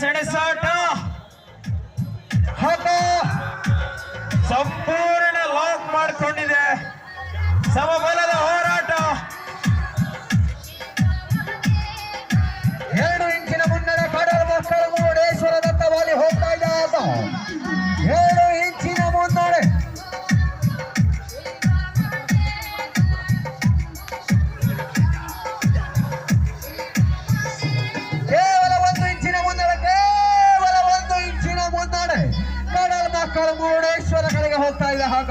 ಸೆಣಸಾಟ. ಸಂಪೂರ್ಣ ಲಾಕ್ ಮಾಡಿಕೊಂಡಿದೆ. ಸಮಬಲ ಮಕ್ಕಳು ಮುರುಡೇಶ್ವರ ಕಡೆಗೆ ಹೋಗ್ತಾ ಇದೆ ಹಾಗ.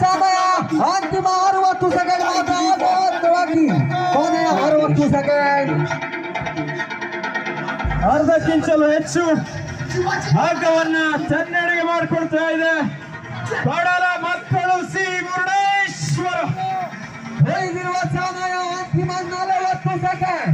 ಸಮಯ ಅಂತಿಮ ಅರವತ್ತು ಸೆಕೆಂಡ್ ಮಾತ್ರವಾಗಿ ಕೊನೆಯ ಅರವತ್ತು ಸೆಕೆಂಡ್ ಅರ್ಧಕ್ಕಿಂತಲೂ ಹೆಚ್ಚು ಭಾಗವನ್ನ ಚೆನ್ನಡಿಗೆ ಮಾಡಿಕೊಡ್ತಾ ಇದೆ. ಕೊಡಲ ಮಕ್ಕಳು ಸಿ ಮುರುಡೇಶ್ವರ. ಅಂತಿಮ ನಲವತ್ತು ಸೆಕೆಂಡ್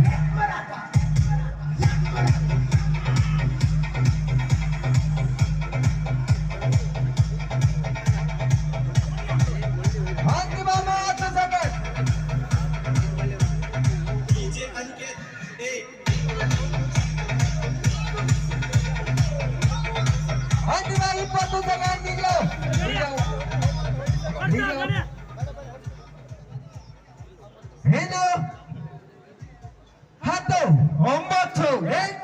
ಹತ್ತು ಒಂಬತ್ತು ಎಂಟು